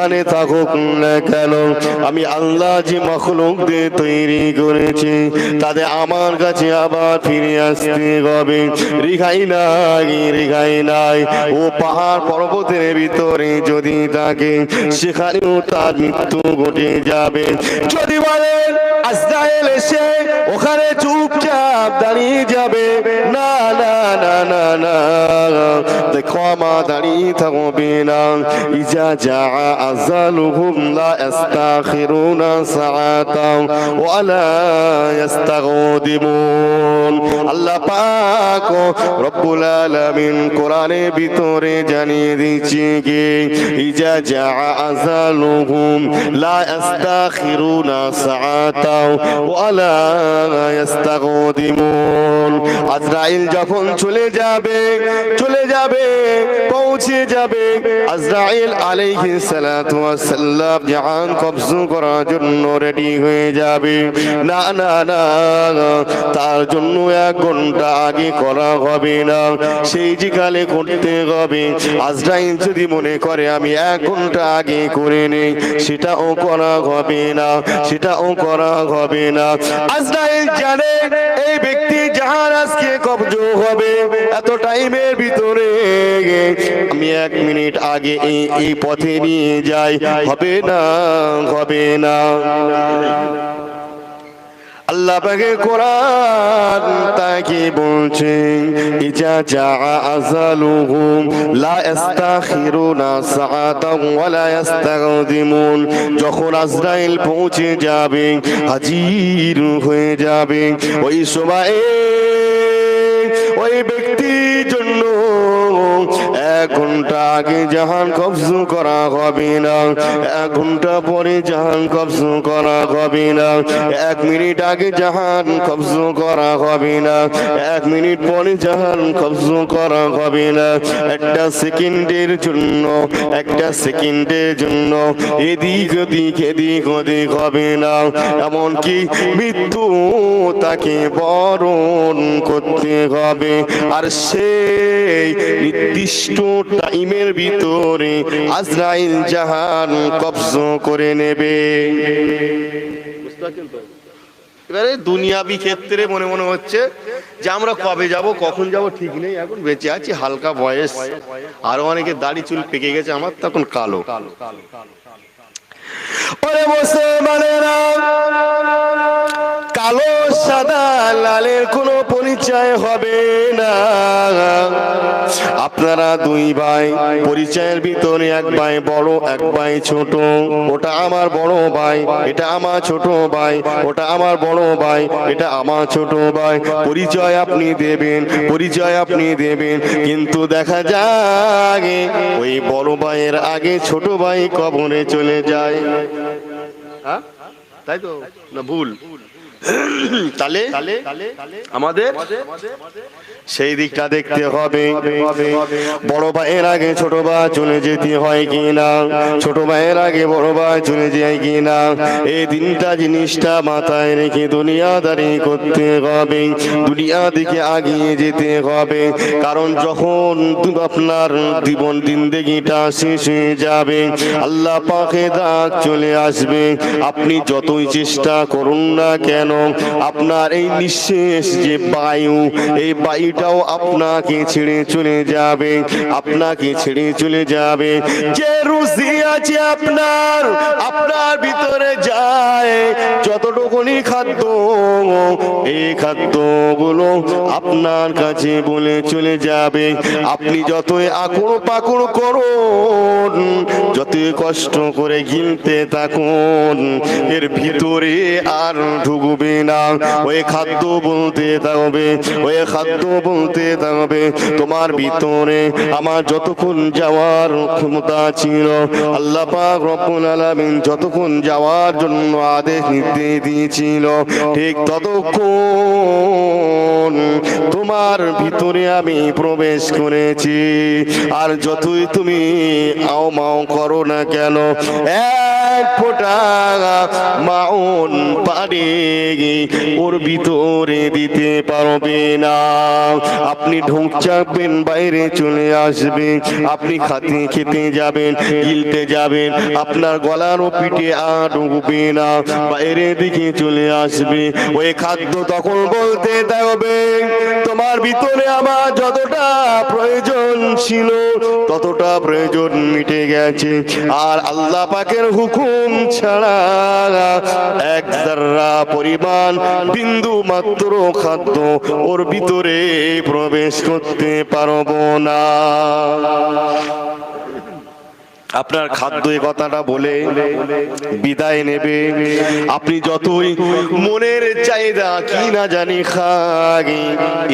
যেখানে থাকুক না কেন? আমি আল্লাহ যে মখলুকদের তৈরি করেছি, তাদের আমার কাছে আবার ফিরে আসতে হবে। রিঘাই নাই রিঘাই নাই। ও পাহাড় পর্বতের ভিতরে যদি থাকে, সেখানেও তার মৃত্যু ঘটে যাবে। যদি বলে আজরাইল এসে ওখানে চুপচাপ দাঁড়িয়ে যাবে। না না না না না। দেখো মা দাঁড়িয়ে থাকবে না। ইজা যা আজালুহুম লা ইস্তাখিরুনা সাআতা ওয়ালা ইস্তাগদিমুন। আল্লাহ পাক রব্বুল আলামিন কোরআনের ভিতরে জানিয়ে দিচ্ছে কি, ইজা যা আজালুহুম লা ইস্তাখিরুনা সাআতা ওয়ালা আজরাইল যখন চলে যাবে চলে যাবে পৌঁছে যাবে। আজরাইল আলাইহিস সালাতু ওয়াস সালাম জাহান কবজ করার জন্য রেডি হয়ে যাবে। না না না তার জন্য এক ঘণ্টা আগে করা হবে না। সেই জিকালে করতে হবে। আজরাইল যদি মনে করে আমি এক ঘণ্টা আগে করে নেই, সেটাও করা হবে না, সেটাও করা হবে না। আজরাইল জানে এই ব্যক্তি জাহান আজকে কবজ হবে। এত টাইমের ভিতরে আমি এক মিনিট আগে এই পথে নিয়ে যাই। হবে না হবে না। কোরআন তাকে বলছে ইজা জা লা ইস্তাখিরুনা সাআতান ওয়া লা যখন আজরাইল পৌঁছে যাবে, হাজির হয়ে যাবে। ওই সময়ে ওই ব্যক্তির জন্য ঘণ্টা আগে জাহান কবজ করা হবে না। এক ঘণ্টা পরে জাহান কবজ করা হবে না। এক মিনিট আগে জাহান কবজ করা হবে না। এক মিনিট পরে জাহান কবজ করা হবে না। একটা সেকেন্ডের জন্য, একটা সেকেন্ডের জন্য এদিক ওদিক এদিক ওদিক হবে না। এমনকি মৃত্যু তাকে বরণ করতে হবে। আর সেই নির্দিষ্ট টাইমের ভিতরে আজরাইল জাহান কবজ করে নেবে। এবারে দুনিয়াবি ক্ষেত্রে মনে মনে হচ্ছে যে আমরা কবে যাব, কখন যাব ঠিক নেই, এখন বেঁচে আছি, হালকা বয়স। আরও অনেকে দাড়ি চুল পেকে গেছে, আমার তখন কালো। ওরে মুসলমানেরা, কালো, সাদা, লালের কোনো পরিচয় হবে না। আপনারা দুই ভাই, পরিচয়ের ভিতরে এক ভাই বড়, এক ভাই ছোট। ওটা আমার বড় ভাই, এটা আমার ছোট ভাই, ওটা আমার বড় ভাই, এটা আমার ছোট ভাই। পরিচয় আপনি দেবেন, পরিচয় আপনি দেবেন। কিন্তু দেখা যায় ওই বড় ভাইয়ের আগে ছোট ভাই কবরে চলে যায়। হ্যাঁ? সেই দিকটা দেখতে হবে। বড় ভাইয়ের আগে ছোট ভাই চলে যেতে হয় কি না ছোট ভাইয়ের আগে বড় ভাই চলে যায় কি না এই দিনটা জিনিসটা মাথায় রেখে দুনিয়াদারি করতে হবে। দুনিয়া দিকে আগিয়ে যেতে হবে। কারণ যখন আপনার জীবন, জিন্দেগিটা শেষ হয়ে যাবে, আল্লাহ পাকে দাগ চলে আসবে। আপনি যতই চেষ্টা করুন না কেন? আপনার এই নিঃশেষ যে বায়ু, এই বায়ুটাও আপনাকে ছেড়ে চলে যাবে, আপনাকে ছেড়ে চলে যাবে। যে রুচি আছে আপনার আপনার ভিতরে যায়। যতটুকুনি খাদ্য এই খাদ্যগুলো আপনার কাছে বলে চলে যাবে। আপনি যতই আকুড় পাকুড় করুন, যতই কষ্ট করে গিলতে থাকুন, এর ভিতরে আর ঢুকবে না। ওই খাদ্য বলতে থাকবে, ওই খাদ্য বলতে থাকবে। তোমার ভিতরে আমার যতক্ষণ যাওয়ার ক্ষমতা ছিল, আল্লাহ পাক যতক্ষণ যাওয়ার জন্য আদেশ নির্দেশ দিয়েছিল, ঠিক ততক্ষণ তোমার ভিতরে আমি প্রবেশ করেছি। আর যতই তুমি আও মাও করো না কেন এক ফোঁটা মাউন পারে ওর ভিতরে দিতে পারবে না। আপনি ঢোক চাপবেন, বাইরে চলে আসবে আপনি খাতে খেতে যাবেন, গিলতে যাবেন, আপনার গলার পিঠে ঢুকবে না। বাইরে দিকে চলে আসবে, ওই খাদ্য তখন বলতে থাকবে তোমার ভিতরে আমার যতটা প্রয়োজন ছিল, ততটা প্রয়োজন মিটে গেছে। আর আল্লাহ পাকের হুকুম ছাড়া এক জাররা পরিমাণ বিন্দু মাত্র খাদ্য ওর ভিতরে প্রবেশ করতে পারব না। আপনার খাদ্য কথাটা বলে বিদায় নেবে। আপনি যতই মনের চাহিদা কি না জানি খাগি,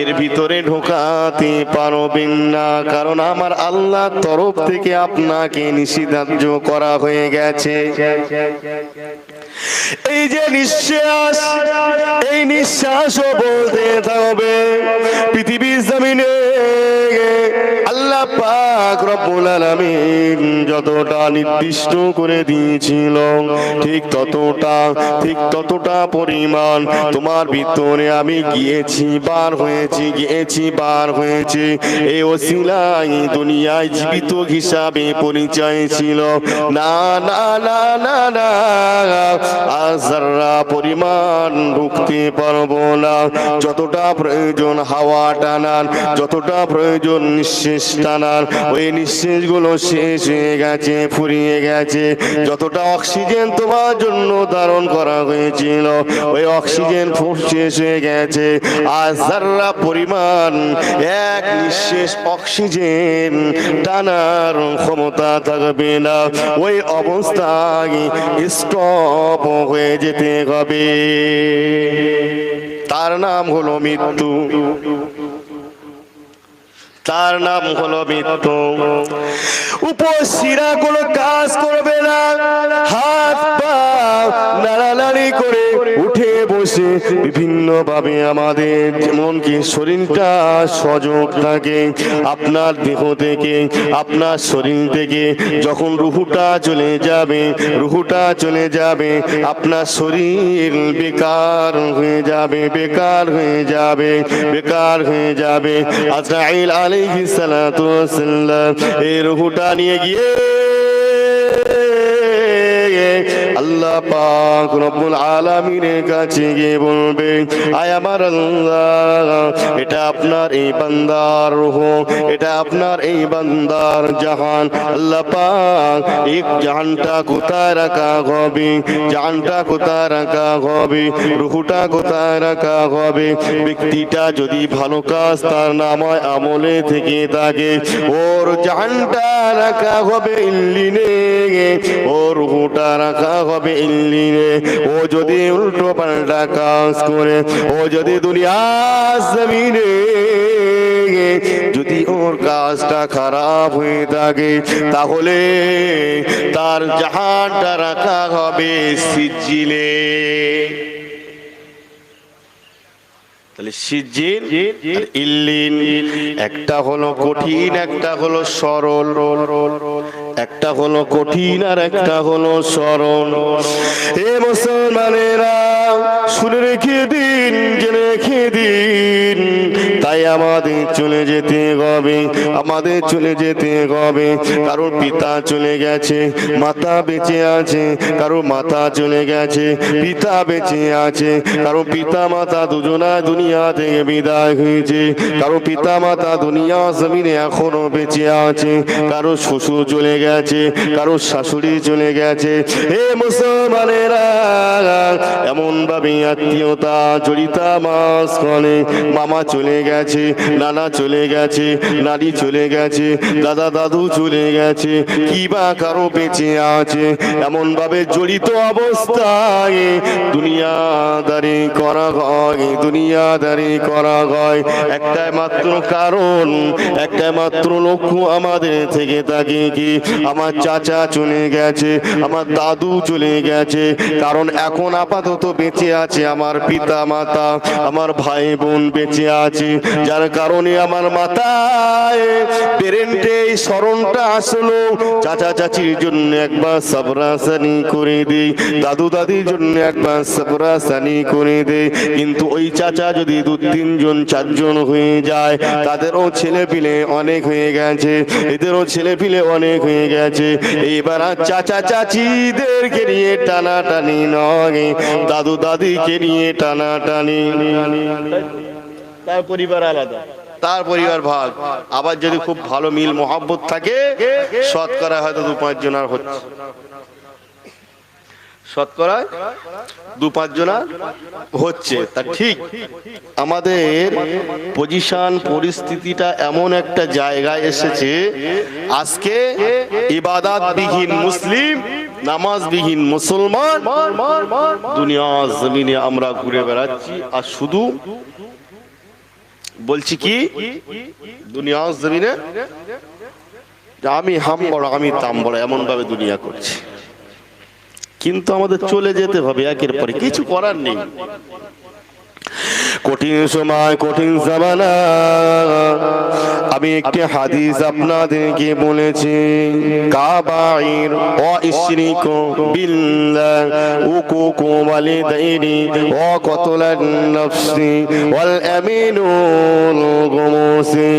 এর ভিতরে ঢোকাতে পারবেন না। কারণ আমার আল্লাহ তরফ থেকে আপনাকে নিষিদ্ধার্য করা হয়ে গেছে। এই যে নিঃশ্বাস, এই নিঃশ্বাসও বলতে থাকবে পৃথিবীর জমিনে আল্লাহ পাক রব্বুল আলামিন যতটা নির্দিষ্ট করে দিয়েছিল, ঠিক ততটা ঠিক ততটা পরিমাণ তোমার ভিতরে আমি গিয়েছি, বার হয়েছি, গিয়েছি, বার হয়েছি। এই ওসিলাই দুনিয়ায় জীবিত হিসাবে পরিচয় ছিল। না না না না না, আর পরিমাণ ঢুকতে পারব না, যতটা প্রয়োজন হাওয়া টানার, যতটা প্রয়োজন? নিঃশেষ টানার ওই নিঃশ্বাসগুলো শেষ হয়ে গেছে, ফুরিয়ে গেছে। যতটা অক্সিজেন তোমার জন্য ধারণ করা হয়েছিল, ওই অক্সিজেন শেষ হয়ে গেছে। আর পরিমাণ এক নিঃশেষ অক্সিজেন টানার ক্ষমতা থাকবে না, ওই অবস্থায় স্টপ হয়ে যেতে হবে। তার নাম হলো মৃত্যু। তার নাম হলো মৃত্যু। উপশিরা কোনো কাজ করবে না। হাত পা নাড়ানাড়ি করে উঠে বসে। বিভিন্ন ভাবে আমাদের যেমন কি শরীরটা সজগ থাকে, আপনার দেহ থেকে, আপনার শরীর থেকে যখন রুহুটা চলে যাবে, রুহুটা চলে যাবে, আপনার শরীর বেকার হয়ে যাবে, বেকার হয়ে যাবে, বেকার হয়ে যাবে। আজরাইল আলাইহিস সালাতু ওয়াসসালাম। এই রূহটা নিয়ে গিয়ে আল্লাহ পাক রব্বুল আলামিনের কাছে গিয়ে বলবে, আয় আমার আল্লাহ, এটা আপনার এই বান্দার রূহ, এটা আপনার এই বান্দার জাহান। আল্লাহ পাক, এই জাহানটা কোথায় রাখা হবে? জাহানটা কোথায় রাখা হবে? রুহুটা কোথায় রাখা হবে? ব্যক্তিটা যদি ভালো কাজ তার নাময় আমলে থেকে থাকে। ওর জাহানটা রাখা হবে ইল্লিনে ওর রুহুটা রাখা হবে ইল্লিনে ও যদি উল্টো পাল্টা কাজ করে, ও যদি দুনিয়া জমিনে যদি ওর কাজটা খারাপ হয়ে থাকে, তাহলে তার জাহানটা রাখা হবে সিজিলে। তাহলে সিজিন ইল্লিন। একটা হলো কঠিন একটা হলো সরল। একটা হলো কঠিন আর একটা হলো সরল। এ মুসলমানেরা শুনে রেখে দিন জেনে রেখে দিন। তাই আমাদের চলে যেতে হবে, আমাদের চলে যেতে হবে। কারোর পিতা চলে গেছে, মাতা বেঁচে আছে কারও মাতা চলে গেছে, পিতা বেঁচে আছে কারও পিতা মাতা দুজনা দুনিয়া থেকে বিদায় হয়েছে কারও পিতা মাতা দুনিয়া জমিনে এখনও বেঁচে আছে কারও শ্বশুর চলে গেছে কারও শাশুড়ি চলে গেছে। হে মুসলমানেরা এমন ভাবে আত্মীয়তা, জড়িতা মাস করে মামা চলে গেছে। নানা চলে গেছে, নানি চলে গেছে, দাদা দাদু চলে গেছে, কি বা কারও বেঁচে আছে? এমন ভাবে জড়িত অবস্থায় দুনিয়াদারি করা হয়, দুনিয়াদারি করা হয়। একটাই মাত্র কারণ, একটাই মাত্র লক্ষ্য আমাদের থেকে থাকে কি, আমার চাচা চলে গেছে, আমার দাদু চলে গেছে, কারণ এখন আপাতত বেঁচে আছে আমার পিতা মাতা আমার ভাই বোন বেঁচে আছে যার কারণে আমার মাথায় পেরেন্টে এই স্মরণটা আসলো। চাচা চাচির জন্য একবার সাবরাসানি করে দিই দাদু দাদির জন্য একবার সাবরাসানি করে দেই কিন্তু ওই চাচা যদি দু তিনজন চারজন হয়ে যায়, তাদেরও ছেলে পিলে অনেক হয়ে গেছে। এদেরও ছেলে পিলে অনেক হয়ে গেছে। এইবার আর চাচা চাচিদেরকে নিয়ে টানাটানি নয়। দাদু দাদিকে নিয়ে টানাটানি। তার পরিবার আলাদা। তার পরিবার ভাগ। আবার যদি খুব ভালো মিল, মোহাব্বত থাকে শতকরা হয়তো দু পাঁচ জন আর হচ্ছে। শতকরা দু পাঁচ জনা হচ্ছে। তা ঠিক। আমাদের পজিশন পরিস্থিতিটা এমন একটা জায়গায় এসেছে, আজকে ইবাদাত বিহীন মুসলিম, নামাজবিহীন মুসলমান দুনিয়া জমিনে আমরা ঘুরে বেড়াচ্ছি। আর শুধু বলছি কি? দুনিয়া জমিনে। আমি হাম বড়, আমি তাম বড় এমন ভাবে দুনিয়া করছি। কিন্তু আমাদের চলে যেতে হবে একের পরে কিছু করার নেই। কঠিন সময়, কঠিন জামানা। আমি একটি হাদিস আপনাদেরকে বলেছি। কাবাইর ও ইশরিক বিল্লাহ, উকুকু ওয়ালিদাইনি ও কতলান নাফসি ওয়াল আমিনুল গুমুসি।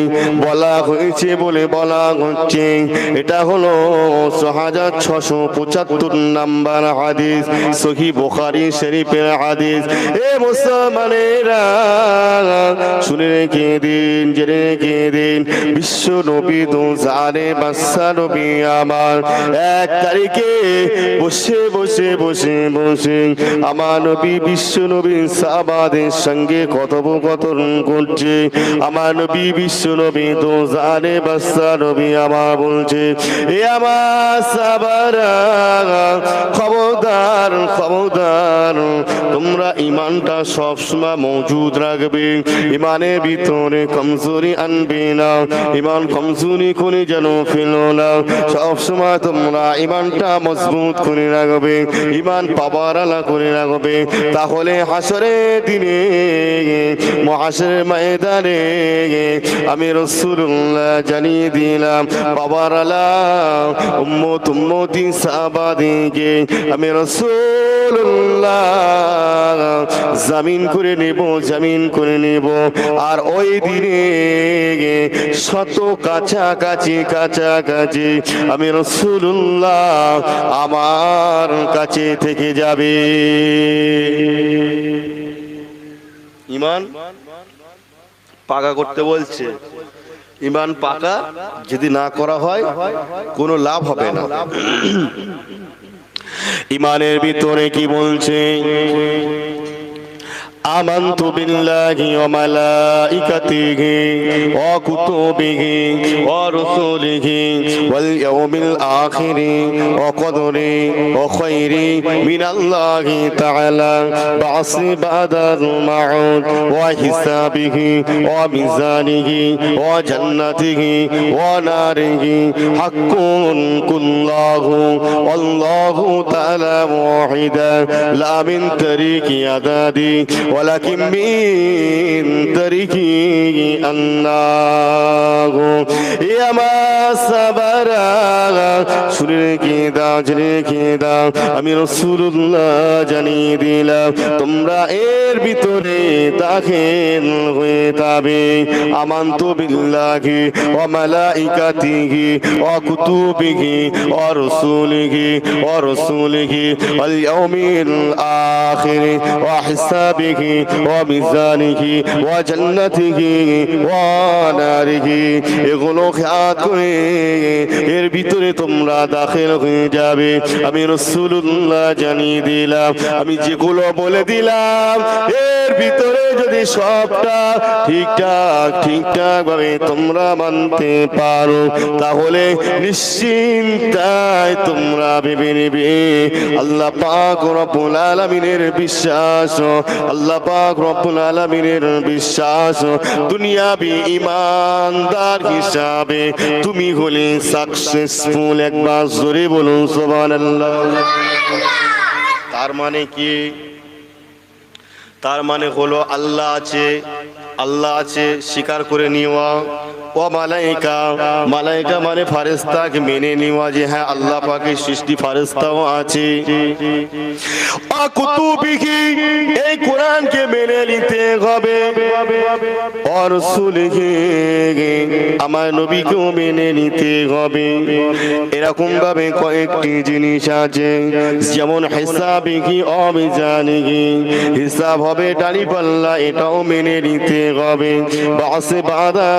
বলা হয়েছে, বলে বলা হচ্ছে, এটা হলো হাজার ছশো পঁচাত্তর নাম্বার হাদিস, সহি বুখারী শরীফের হাদিস। এ মুসলমানেরা শুনে রেখে দিন, জেনে রেখে দিন। বিশ্ব নবী দু জানে বাচ্চা নবী আমার। এক তারিখে বসে বসে বসে বসে আমার নবী, বিশ্ব নবী সাবাদের সঙ্গে কথোপকথন করছে। আমার নবী, বিশ্ব নবী দু জানে বাচ্চা নবী আমার বলছে, এ আমার সাবারা খবরদার খবরদার, তোমরা ইমানটা সবসময় মজুদ রাখবে। ইমানের ভিতরে কমজোরি আনবে না। ইমান কমজোরি করে যেন ফেলো না। সবসময় তোমরা ইমানটা মজবুত করে রাখবে, ইমান পাবার আলা করে রাখবে। তাহলে হাসরে দিনে মহাসের ময়দানে আমি রসুল্লাহ জানিয়ে দিলাম বাবার আলা উম্মত উম্মতি সাবাদিকে আমি রসুল্লাহ জামিন করে নেব, জামিন করে নেব। আর ওই দিনে শত কাছাকাছি কাছাকাছি আমি রসুল্লাহ আমার কাছে থেকে যাবে। ইমান পাকা করতে বলছে। ইমান পাকা যদি না করা হয়, কোনো লাভ হবে না। ইমানের ভিতরে কি বলছে? آمنت بالله وملائكته وكتبه ورسله واليوم الآخر وقدر وخير من الله تعالى بعث بعد الموت وحسابه وميزانه وجنته وناره حق كله والله تعالى واحدا لا من طريق عدادي ولكن من طريق الله يا ما صبر শুনে রেখে দাও জেনে রেখে দাও আমি রসুল্লাহ জানিয়ে দিলাম তোমরা এর ভিতরে দাখিল হয়ে যাবে আমান্ত বিল্লাহি ও মালাইকাতিহি ও কুতুবিহি ও রসুলিহি ও রসুলিহি ওয়াল ইয়াউমিল আখির ওয়া হিসাবিহি এগুলো করে এর ভিতরে তোমরা দাখিল হয়ে যাবে। আমি জানিয়ে দিলাম, আমি যেগুলো বলে দিলাম, এর ভিতরে যদি সবটা ঠিকঠাক ঠিকঠাক ভাবে তোমরা মানতে পারো, তাহলে নিশ্চিন্তায় তোমরা ভেবে নেবে। আল্লাহ পাক রব্বুল আলামিনের বিশ্বাস, আল্লাহ পাক রব্বুল আলামিনের বিশ্বাস দুনিয়াবি ইমানদার হিসাবে তুমি হলে সাকসেসফুল একবার জোরে বলুন সুবহানাল্লাহ। তার মানে কি? তার মানে হলো আল্লাহ আছে আল্লাহ আছে, স্বীকার করে নেওয়া। ও মালাইকা মালাইকা মানে ফারেস্তাকে মেনে নেওয়া যে হ্যাঁ আল্লাহ পাকের সৃষ্টি ফারেস্তাও আছে। এই কোরআনকে মেনে নিতে হবে। আমার নবীকেও মেনে নিতে হবে। এরকম ভাবে কয়েকটি জিনিস আছে। যেমন হিসাবে কি অবিজানি হিসাব হবে ডালি পাল্লা, এটাও মেনে নিতে হবে বাসে বাদা